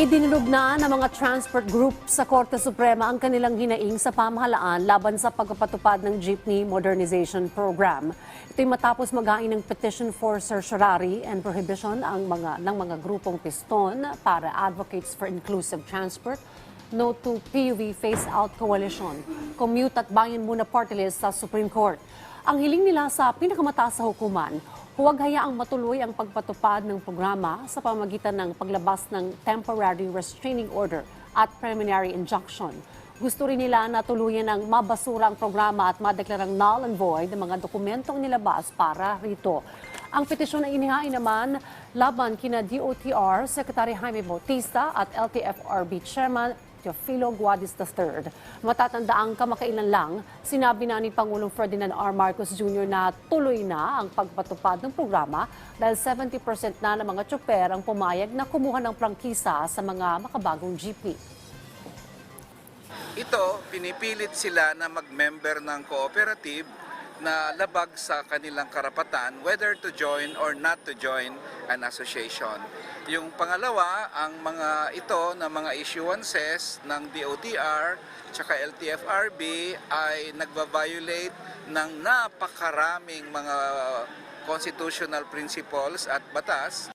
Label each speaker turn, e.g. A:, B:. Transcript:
A: Idinulog na ng mga transport group sa Korte Suprema ang kanilang hinaing sa pamahalaan laban sa pagpapatupad ng Jeepney Modernization Program. Ito'y matapos magain ng petition for certiorari and prohibition ang mga, ng mga grupong piston para Advocates for Inclusive Transport No to PUV Phase Out Coalition, Commute at Bayan Muna Party List sa Supreme Court. Ang hiling nila sa pinakamataas sa hukuman, huwag hayaang matuloy ang pagpatupad ng programa sa pamagitan ng paglabas ng temporary restraining order at preliminary injunction. Gusto rin nila na tuluyan ng mabasura ang programa at madeklarang null and void ang mga dokumentong nilabas para rito. Ang petisyon ay inihain naman laban kina DOTR Secretary Jaime Bautista at LTFRB Chairman Teofilo Guadis III. Matatandaang kamakailan lang, sinabi na ni Pangulong Ferdinand R. Marcos Jr. na tuloy na ang pagpatupad ng programa dahil 70% na ng mga tsoper ang pumayag na kumuha ng prangkisa sa mga makabagong jeepney.
B: Ito, pinipilit sila na mag-member ng cooperative na labag sa kanilang karapatan whether to join or not to join an association. Yung pangalawa, ang mga ito na mga issuances ng DOTR tsaka LTFRB ay nagva-violate ng napakaraming mga constitutional principles at batas